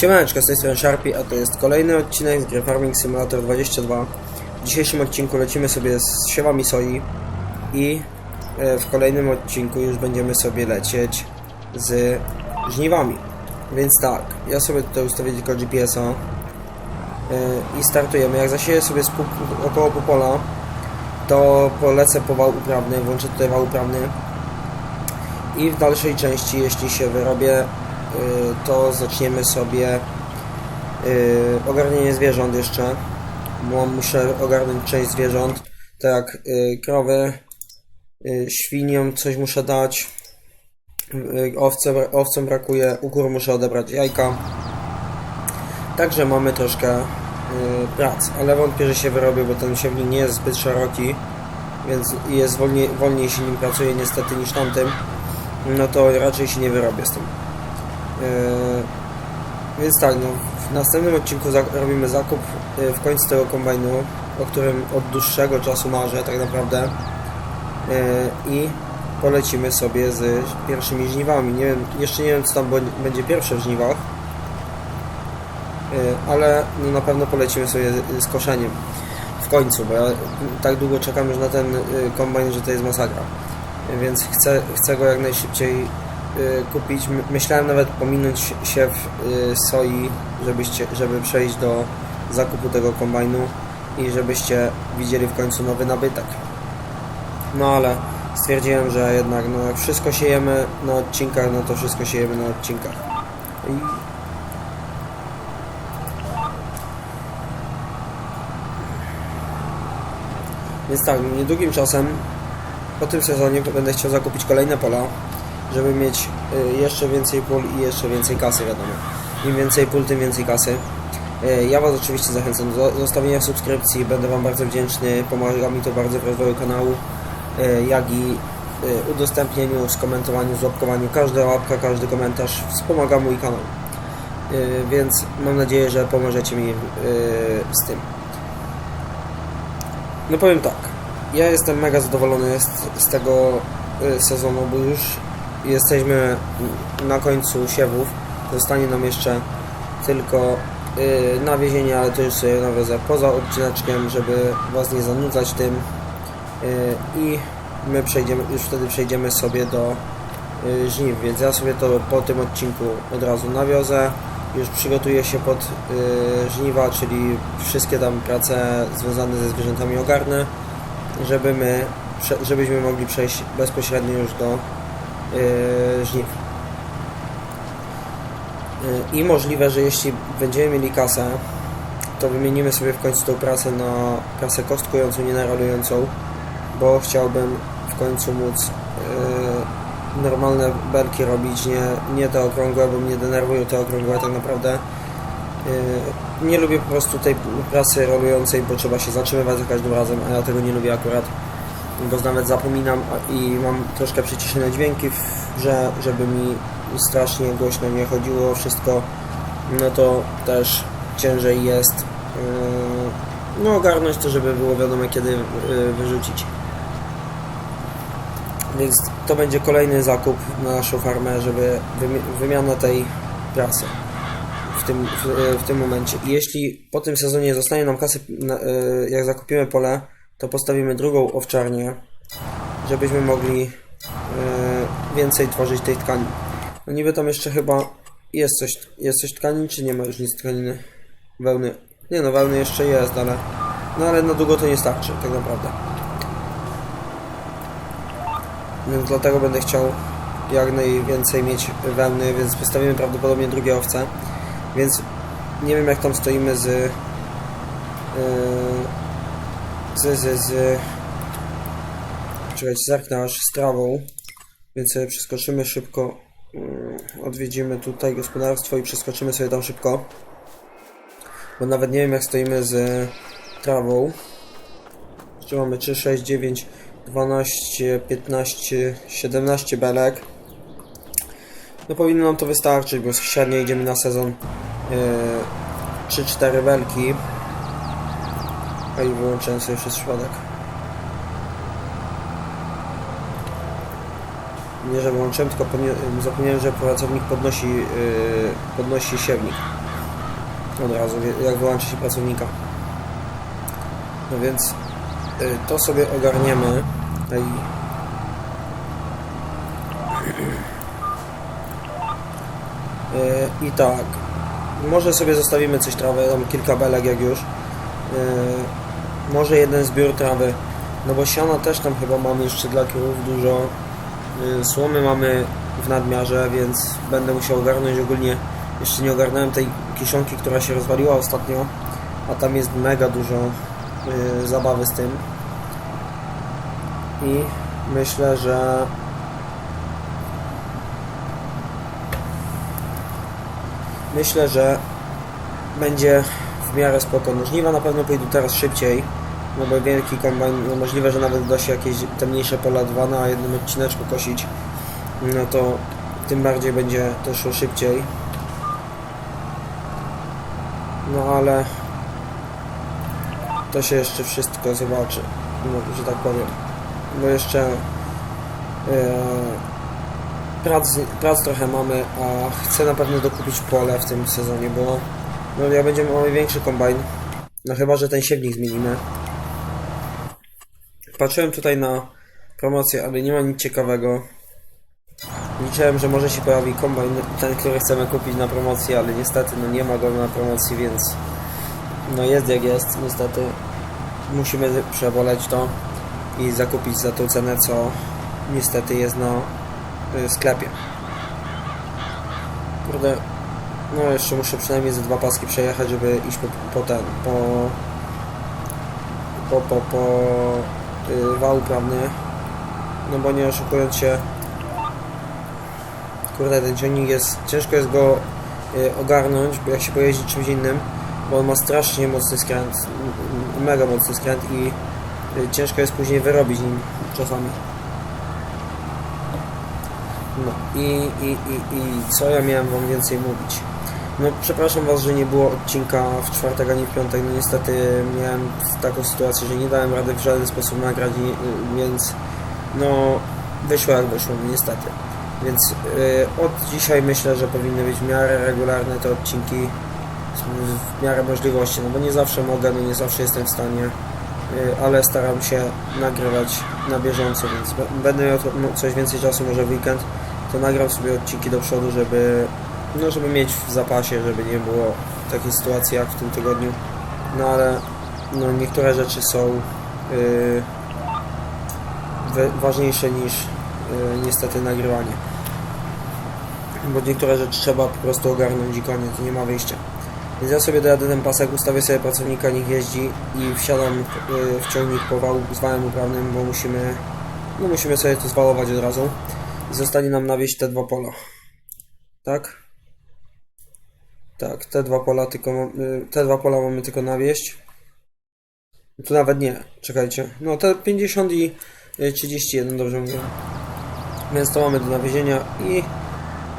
Siemaneczko, z tej strony Sharpie, a to jest kolejny odcinek z gry Farming Simulator 22. W dzisiejszym odcinku lecimy sobie z siewami soi i e, w kolejnym odcinku już będziemy sobie lecieć z żniwami. Więc tak, ja sobie tutaj ustawię tylko GPS-a e, i startujemy. Jak zasieję sobie około pół pola, to polecę po wał uprawny, włączę tutaj wał uprawny i w dalszej części, jeśli się wyrobię, to zaczniemy sobie y, ogarnienie zwierząt jeszcze. Bo muszę ogarnąć część zwierząt, tak y, krowy, y, świniom coś muszę dać, y, owce, owcom brakuje, u kur muszę odebrać jajka. Także mamy troszkę y, prac, ale wątpię, że się wyrobię, bo ten siewnik nie jest zbyt szeroki, więc jest wolniej, wolniej się nim pracuje niestety niż tamtym no to raczej się nie wyrobię z tym. Yy, więc tak, no, w następnym odcinku robimy zakup yy, w końcu tego kombajnu, o którym od dłuższego czasu marzę tak naprawdę. Yy, I polecimy sobie z pierwszymi żniwami. Nie wiem, jeszcze nie wiem co tam będzie pierwsze w żniwach, ale no, na pewno polecimy sobie z, koszeniem. W końcu, bo ja tak długo czekam już na ten kombajn, że to jest masakra więc chcę, chcę go jak najszybciej kupić. My- Myślałem nawet pominąć siew y, soi, żebyście, żeby przejść do zakupu tego kombajnu i żebyście widzieli w końcu nowy nabytek. No ale stwierdziłem, że jednak no, jak wszystko siejemy na odcinkach, no to wszystko siejemy na odcinkach. I Więc tak, niedługim czasem po tym sezonie będę chciał zakupić kolejne pola, żeby mieć y, jeszcze więcej pól i jeszcze więcej kasy, wiadomo. Im więcej pól, tym więcej kasy. Y, Ja Was oczywiście zachęcam do zostawienia subskrypcji, będę Wam bardzo wdzięczny, pomaga mi to bardzo w rozwoju kanału, y, jak i udostępnieniu, skomentowaniu, złapkowaniu. Każda łapka, każdy komentarz wspomaga mój kanał. Więc mam nadzieję, że pomożecie mi z tym. No powiem tak, ja jestem mega zadowolony z, z tego sezonu, bo już jesteśmy na końcu siewów. Zostanie nam jeszcze tylko y, nawiezienie, ale to już sobie nawiozę poza odcineczkiem, żeby Was nie zanudzać tym. Y, I my przejdziemy, już wtedy przejdziemy sobie do y, żniw, więc ja sobie to po tym odcinku od razu nawiozę. Już przygotuję się pod y, żniwa, czyli wszystkie tam prace związane ze zwierzętami ogarnę żeby my, żebyśmy mogli przejść bezpośrednio już do yy, żniw. Yy, I możliwe, że jeśli będziemy mieli kasę, to wymienimy sobie w końcu tą pracę na pracę kostkującą, nie naralującą, bo chciałbym w końcu móc yy, normalne belki robić, nie, nie te okrągłe, bo mnie denerwują te okrągłe tak naprawdę. Yy, Nie lubię po prostu tej pracy rolującej, bo trzeba się zatrzymywać za każdym razem, a ja tego nie lubię akurat, bo nawet zapominam i mam troszkę przyciszone dźwięki grze, żeby mi strasznie głośno nie chodziło wszystko, no to też ciężej jest yy, no ogarnąć to, żeby było wiadomo kiedy yy, wyrzucić. Więc to będzie kolejny zakup na naszą farmę, żeby wymi- wymiana tej pracy w tym, w, w tym momencie. Jeśli po tym sezonie zostanie nam kasy, jak zakupimy pole, to postawimy drugą owczarnię, żebyśmy mogli e, więcej tworzyć tej tkani. No niby tam jeszcze chyba jest coś, jest coś tkanin, czy nie ma już nic tkaniny? Wełny. Nie no, wełny jeszcze jest, ale no ale na długo to nie starczy, tak naprawdę. Więc dlatego będę chciał jak najwięcej mieć wełny, więc postawimy prawdopodobnie drugie owce. Więc nie wiem jak tam stoimy z yy, z, z, z czekajcie, zerknę aż z trawą więc sobie przeskoczymy szybko. Yy, odwiedzimy tutaj gospodarstwo i przeskoczymy sobie tam szybko. Bo nawet nie wiem jak stoimy z trawą. Jeszcze mamy 3, 6, 9 12, 15, 17 belek. No powinno nam to wystarczyć, bo średnio idziemy na sezon yy, 3-4 belki. I wyłączyłem sobie przez. Nie, że wyłączyłem, tylko zapomniałem, że pracownik podnosi, yy, podnosi siewnik. Od razu, jak wyłączy się pracownika. No więc y, to sobie ogarniemy. Ej. Y, I tak. Może sobie zostawimy coś trawy, tam kilka belek jak już. Y, może jeden zbiór trawy. No bo siana też tam chyba mamy jeszcze dla krów dużo. Y, Słomy mamy w nadmiarze, więc będę musiał ogarnąć ogólnie. Jeszcze nie ogarnąłem tej kiszonki, która się rozwaliła ostatnio, a tam jest mega dużo y, zabawy z tym. I myślę, że myślę, że będzie w miarę spoko. No żniwa na pewno pójdą teraz szybciej, no bo wielki kombajn, no możliwe, że nawet uda się jakieś te mniejsze pola dwa na jednym odcineczku kosić, no to tym bardziej będzie to szło szybciej. No ale to się jeszcze wszystko zobaczy, no, że tak powiem. Bo jeszcze e, prac, prac trochę mamy, a chcę na pewno dokupić pole w tym sezonie, bo no, ja będziemy mamy większy kombajn. No chyba, że ten siewnik zmienimy. Patrzyłem tutaj na promocję, ale nie ma nic ciekawego. Liczyłem, że może się pojawi kombajn, ten, który chcemy kupić na promocji, ale niestety no nie ma go na promocji, więc no jest jak jest, niestety. Musimy przeboleć to i zakupić za tą cenę, co niestety jest na y, sklepie. Kurde, no jeszcze muszę przynajmniej ze dwa paski przejechać, żeby iść po, po ten, po po, po, po wał uprawny. No bo nie oszukując się, kurde ten ciągnik jest, ciężko jest go y, ogarnąć, bo jak się pojeździ czymś innym, bo on ma strasznie mocny skręt, mega mocny skręt i y, ciężko jest później wyrobić nim czasami. No i, i, i, i co ja miałem wam więcej mówić? No przepraszam was, że nie było odcinka w czwartek ani w piątek, no niestety miałem taką sytuację, że nie dałem rady w żaden sposób nagrać, i- więc no wyszło jak wyszło, no niestety. Więc y, od dzisiaj myślę, że powinny być w miarę regularne te odcinki w- miarę możliwości, no bo nie zawsze mogę, no nie zawsze jestem w stanie, y, ale staram się nagrywać na bieżąco, więc będę miał no, coś więcej czasu może w weekend, to nagram sobie odcinki do przodu, żeby no żeby mieć w zapasie, żeby nie było takiej sytuacji jak w tym tygodniu. No ale no, niektóre rzeczy są yy, ważniejsze niż yy, niestety nagrywanie. Bo niektóre rzeczy trzeba po prostu ogarnąć i koniec, nie ma wyjścia. Więc ja sobie dojadę ten pasek, ustawię sobie pracownika, niech jeździ i wsiadam yy, w ciągnik po wał z wałem uprawnym, bo musimy, no musimy sobie to zwalować od razu. I zostanie nam nawieźć te dwa pola. Tak? Tak, te dwa pola tylko y, te dwa pola mamy tylko nawieść. Tu nawet nie, czekajcie. No te 50 i y, 31, dobrze mówię. Więc to mamy do nawiezienia i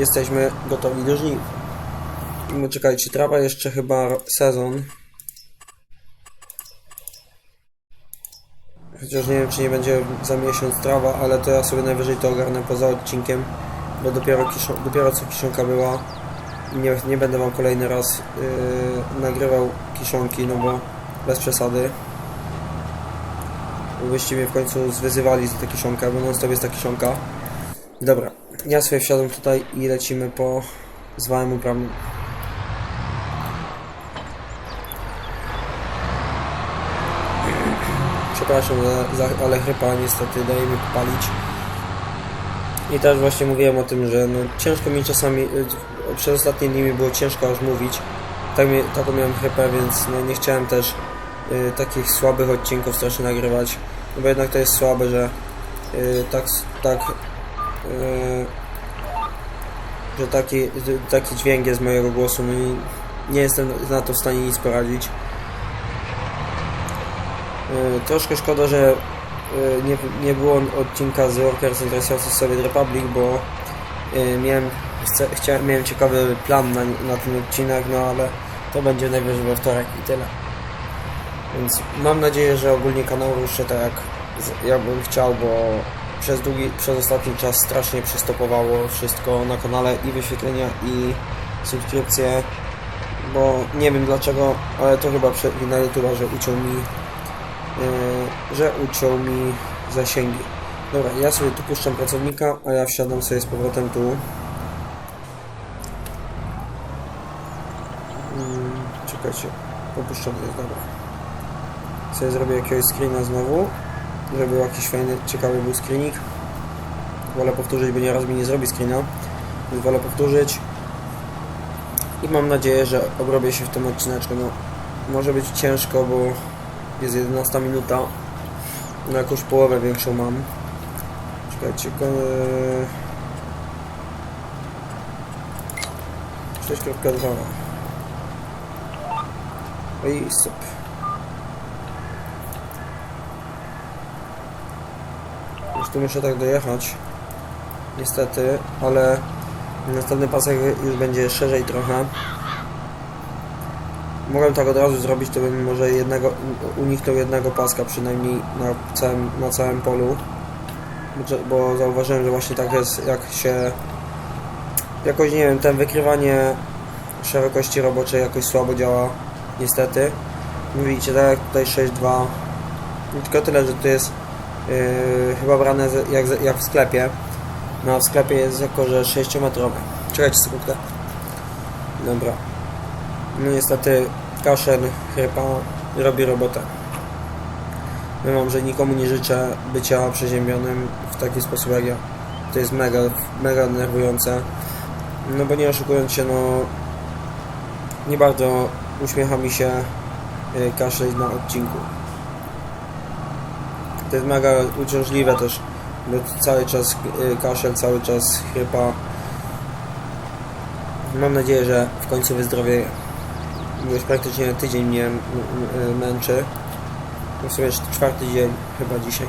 jesteśmy gotowi do żniw. No czekajcie, trawa jeszcze chyba sezon. Chociaż nie wiem, czy nie będzie za miesiąc trawa, ale to ja sobie najwyżej to ogarnę poza odcinkiem, bo dopiero, dopiero co kiszonka była. Nie, nie będę wam kolejny raz yy, nagrywał kiszonki, no bo bez przesady. Byście mnie w końcu zwyzywali za tę kiszonkę, bo non stop jest ta kiszonka. Dobra, ja sobie wsiadam tutaj i lecimy po zwałem uprawnym. Przepraszam, za, ale chrypa niestety daje mi popalić. I też właśnie mówiłem o tym, że no, ciężko mi czasami, y, przez ostatnie dni mi było ciężko aż mówić. Tak mi, taką miałem chrypę, więc no, nie chciałem też y, takich słabych odcinków strasznie nagrywać. No bo jednak to jest słabe, że y, tak, tak y, że taki, taki dźwięk jest mojego głosu, no i nie jestem na to w stanie nic poradzić. Y, Troszkę szkoda, że y, nie, nie było odcinka z Workers and Resources Soviet Republic, bo y, miałem, chciałem, miałem ciekawy plan na, na ten odcinek, no ale to będzie najwyżej we wtorek i tyle. Więc mam nadzieję, że ogólnie kanał ruszy tak jak ja bym chciał, bo przez długi, przez ostatni czas strasznie przystopowało wszystko na kanale i wyświetlenia i subskrypcje, bo nie wiem dlaczego, ale to chyba prze- na YouTube, że uciął mi, yy, że uciął mi zasięgi. Dobra, ja sobie tu puszczam pracownika, a ja wsiadam sobie z powrotem tu. Czekajcie, opuszczony jest, dobra. Sobie zrobię jakiegoś screena znowu, żeby był jakiś fajny, ciekawy był screenik. Wolę powtórzyć, bo nieraz mi nie zrobi screena, więc wolę powtórzyć. I mam nadzieję, że obrobię się w tym odcineczku. No, może być ciężko, bo jest 11 minuta. No jakąś połowę większą mam. Czekajcie, go... 6.2 I stop. Już tu muszę tak dojechać. Niestety, ale następny pasek już będzie szerzej trochę. Mogłem tak od razu zrobić, to bym może jednego, uniknął jednego paska przynajmniej na całym, na całym polu. Bo- Bo zauważyłem, że właśnie tak jest, jak się... Jakoś, nie wiem, ten wykrywanie szerokości roboczej jakoś słabo działa, niestety. Widzicie, tak jak tutaj 6.2. Tylko tyle, że tu jest yy, chyba brane jak, jak w sklepie. No w sklepie jest jako, że 6-metrowe. Czekajcie sekundkę. Dobra. No niestety kaszel chrypa robi robotę. Wiem, że nikomu nie życzę bycia przeziębionym w taki sposób jak ja. To jest mega, mega denerwujące. No bo nie oszukując się, no nie bardzo uśmiecha mi się y, kaszel na odcinku. To jest mega uciążliwe też, bo cały czas y, kaszel, cały czas chrypa. Mam nadzieję, że w końcu wyzdrowieję. Już praktycznie tydzień mnie m- męczy. No w sumie cz- czwarty dzień chyba dzisiaj.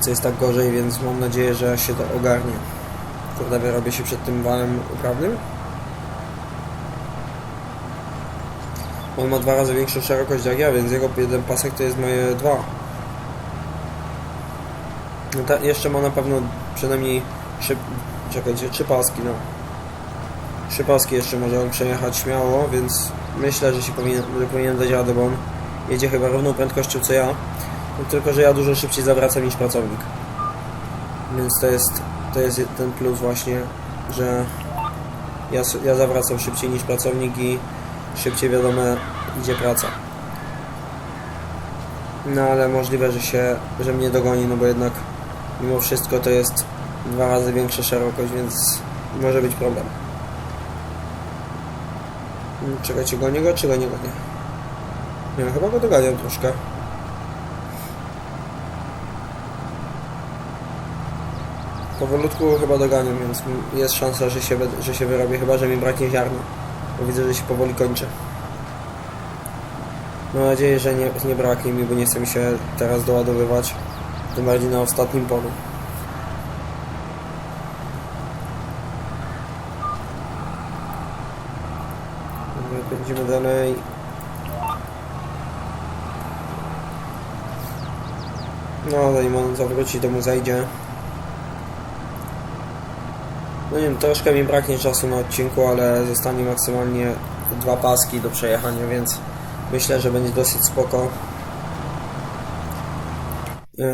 Co jest tak gorzej, więc mam nadzieję, że się to ogarnie. Kurde, wyrobię się przed tym walem uprawnym. On ma dwa razy większą szerokość jak ja, więc jego jeden pasek to jest moje dwa. No ta, jeszcze ma na pewno przynajmniej trzy, czekajcie, trzy paski, no. Trzy paski jeszcze może on przejechać śmiało, więc myślę, że się powinien, że powinien dać radę, bo on jedzie chyba równą prędkością co ja. Tylko, że ja dużo szybciej zawracam niż pracownik. Więc to jest, to jest ten plus właśnie, że ja, ja zawracam szybciej niż pracownik i szybciej wiadomo idzie praca. No ale możliwe, że się, że mnie dogoni, no bo jednak mimo wszystko to jest dwa razy większa szerokość, więc może być problem. Czekajcie, gonię go czy go nie gonię? Nie, chyba go doganiam troszkę. Powolutku chyba doganiam, więc jest szansa, że się, że się wyrobię, chyba że mi braknie ziarna. Bo widzę, że się powoli kończy. Mam nadzieję, że nie, nie braknie mi, bo nie chcę mi się teraz doładowywać. Tym bardziej na ostatnim polu. Będziemy dalej. No, zanim on zawróci, to mu zajdzie. No nie wiem, troszkę mi braknie czasu na odcinku, ale zostanie maksymalnie dwa paski do przejechania, więc myślę, że będzie dosyć spoko. Yy,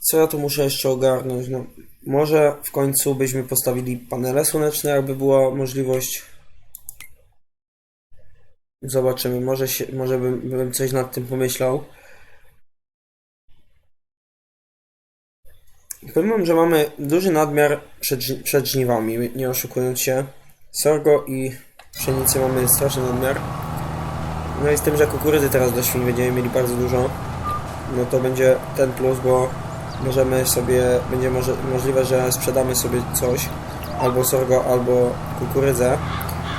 Co ja tu muszę jeszcze ogarnąć? No, może w końcu byśmy postawili panele słoneczne, jakby była możliwość. Zobaczymy, może, się, może bym, bym coś nad tym pomyślał. Powiem że mamy duży nadmiar przed, przed żniwami, nie oszukując się. Sorgo i pszenicy mamy straszny nadmiar. No i z tym, że kukurydzy teraz do świń będziemy mieli bardzo dużo, no to będzie ten plus, bo możemy sobie, będzie może, możliwe, że sprzedamy sobie coś, albo sorgo, albo kukurydzę.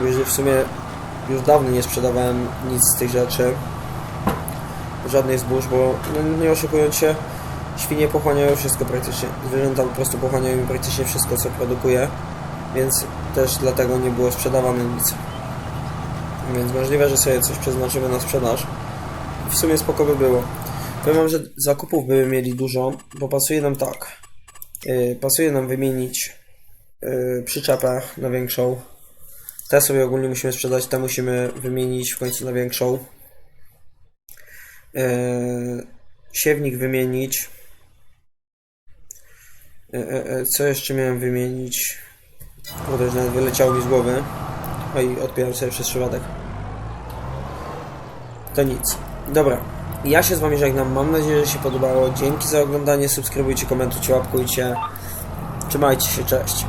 Już w sumie już dawno nie sprzedawałem nic z tych rzeczy, żadnych zbóż, bo no, nie oszukując się, świnie pochłaniają wszystko praktycznie. Zwierzęta po prostu pochłaniają praktycznie wszystko, co produkuje, więc też dlatego nie było sprzedawane nic. Więc możliwe, że sobie coś przeznaczymy na sprzedaż. W sumie spoko by było. Powiem wam, że zakupów by mieli dużo, bo pasuje nam tak. Yy, pasuje nam wymienić yy, przyczepę na większą. Te sobie ogólnie musimy sprzedać, te musimy wymienić w końcu na większą. Eee, siewnik wymienić. E, e, e, co jeszcze miałem wymienić? Kurde, już nawet wyleciało mi z głowy. Oj, odpieram sobie przez przypadek. To nic. Dobra. Ja się z wami żegnam. Mam nadzieję, że się podobało. Dzięki za oglądanie. Subskrybujcie, komentujcie, łapkujcie. Trzymajcie się, cześć.